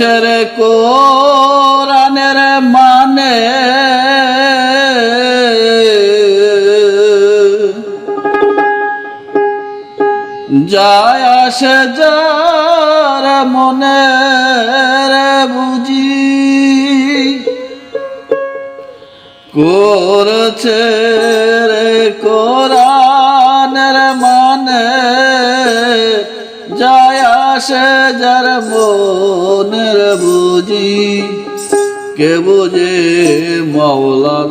রে কোরআনের মানে। যায় আসে যার মনে বুঝি। করেছে রে কোরআনের মানে। যায় আসে যার মনের বুঝি কে বুঝে মৌলার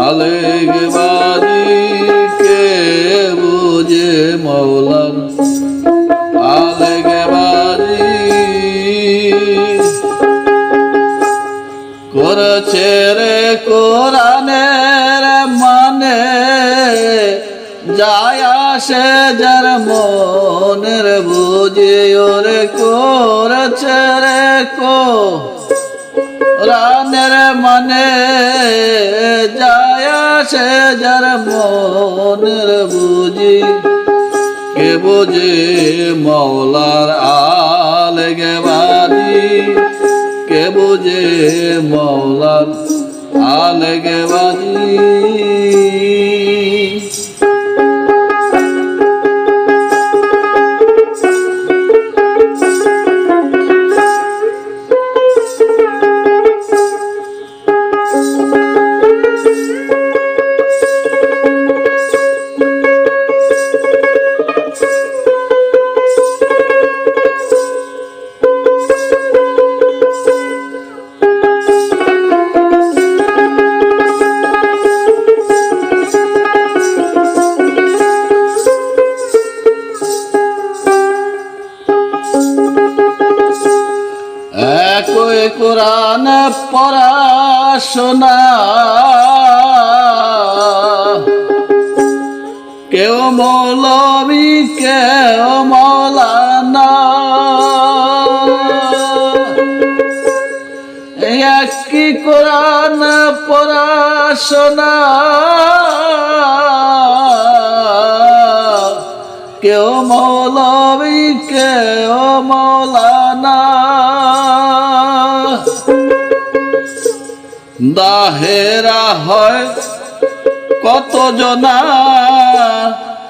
আলেগ বাজি কে বুঝে মৌলার আলেগ বাজি করেছে রে কোরআনের যায় আসে যার মনের বুঝে ওরে করেছে রে কো। রানের মানে যায় আসে যার মনের বুঝি। কে বুঝে মৌলার আলগে বাজি। কে বুঝে মৌলার আলগে বাজি। একই কোরআন পড়াশোনা। কেউ মৌলবি কেউ মৌলানা। একই কোরআন পড়াশোনা। কেউ মৌলবি কেউ মৌলানা। দাহেরা হয় কত জনা,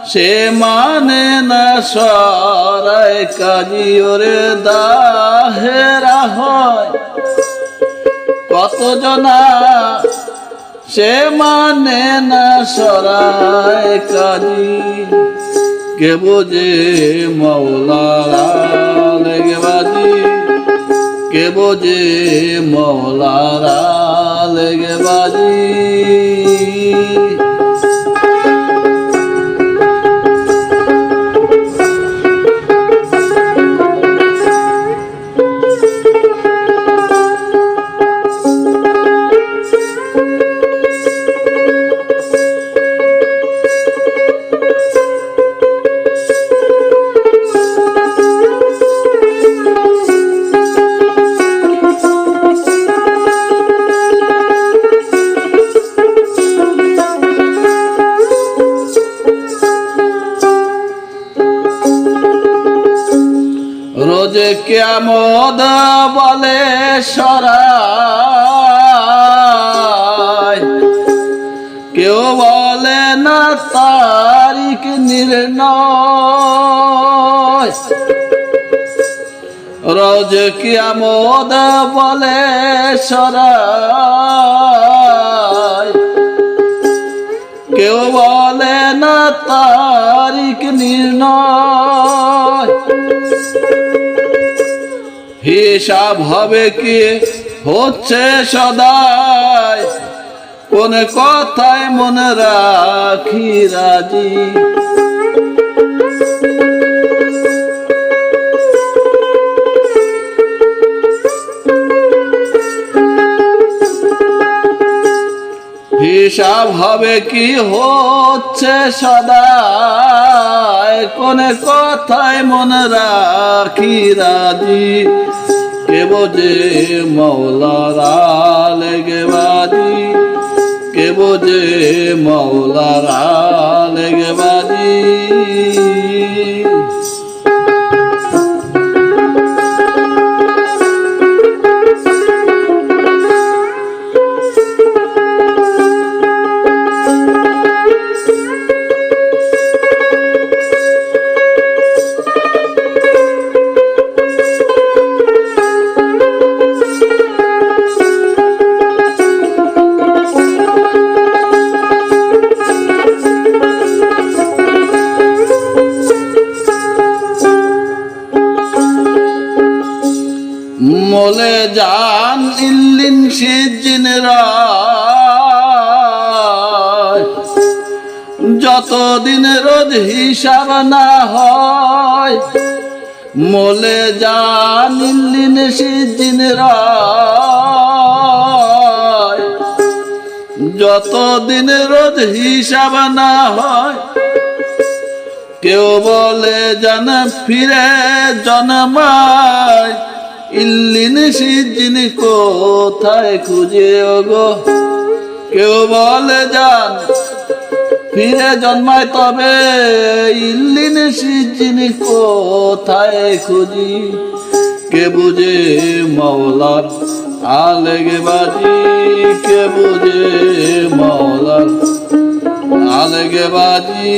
সে মানে না সরাই কাজী ওরে দাহেরা হয় কত জনা, সে মানে না সরাই কাজী। কে বোঝে মৌলারা লেগে বাজি? কে বোঝে মৌলারা লেগে বাজি। রোজে কেমদ বলে সরাই। কেউ বলে না তারিখ নির্ণয়। রোজ কিয়ামদ বলে সরাই। কেউ বলে না তারিখ নির্ণয়। হিসাব হবে কি? হচ্ছে সদায় কোন কথায় মনে রাখি রাজি। হিসাব হবে কি হচ্ছে সদাই? কোন কথায় মনে রাখি রাজি? কে বোঝে মৌলারা বাজি? কে বোঝে মৌলারা বাজি? জান ইল্লিন সিজিন রায়। যতদিন রোজ হিসাব না হয়, মোলে জান ইল্লিন সিজিন রায়। যতদিন রোজ হিসাব না হয়, কেউ বলে জন ফিরে জন্মায়। ইল্লিন সিজিন কোথায় খুঁজে গো কেউ বলে যান ফিরে জন্মায় তবে। ইল্লিন সিজিন কোথায় খুঁজি? কে বুঝে মৌলার আলেগে বাজি কে বুঝে মৌলার আলেগে বাজি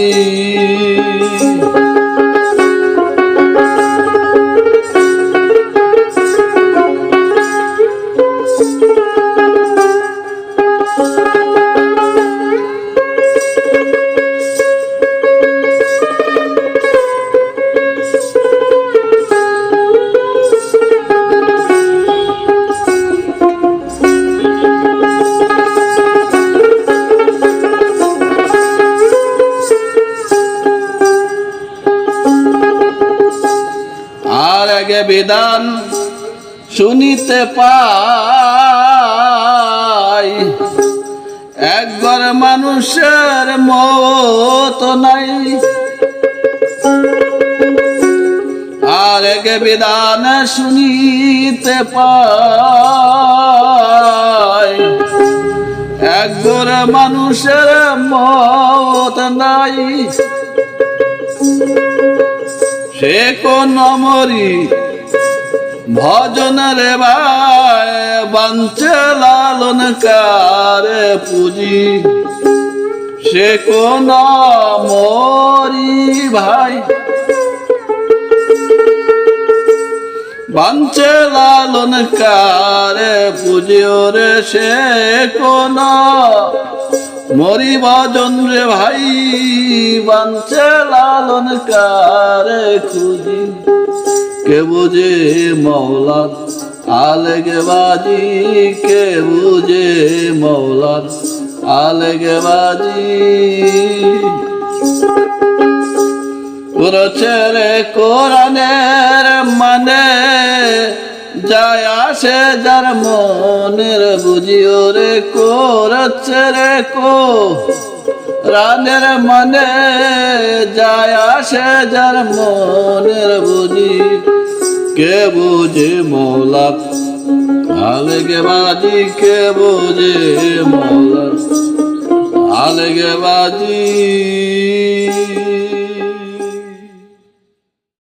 বিধান শুনিতে পাই। একবার মানুষের মত নাই। আর আগে বিধান শুনিতে পাই। একবার মানুষের মত নাই। সে কোন মরি ভজন রে ভাই বাঞ্চে লালন কারে পুজি। সে কোন মরি ভাই? বাঞ্চে লালন কারে পুজিও রে সে কোন মরি ভজন রে ভাই? বাঞ্চে লালন কারে খুঁজি কে বুঝে মৌলার আলেগে বাজি কে বুঝে মৌলার আলেগে বাজি করেছে রে কোরআনের মানে যায় আসে যার মনের বুঝিও রে করেছে রে কো। রানের মনে যায় আসে যার মনের বুঝি। কে বুঝে মৌলা? আলেগে বাজি, কে বুঝে মৌলা? আলেগে বাজি।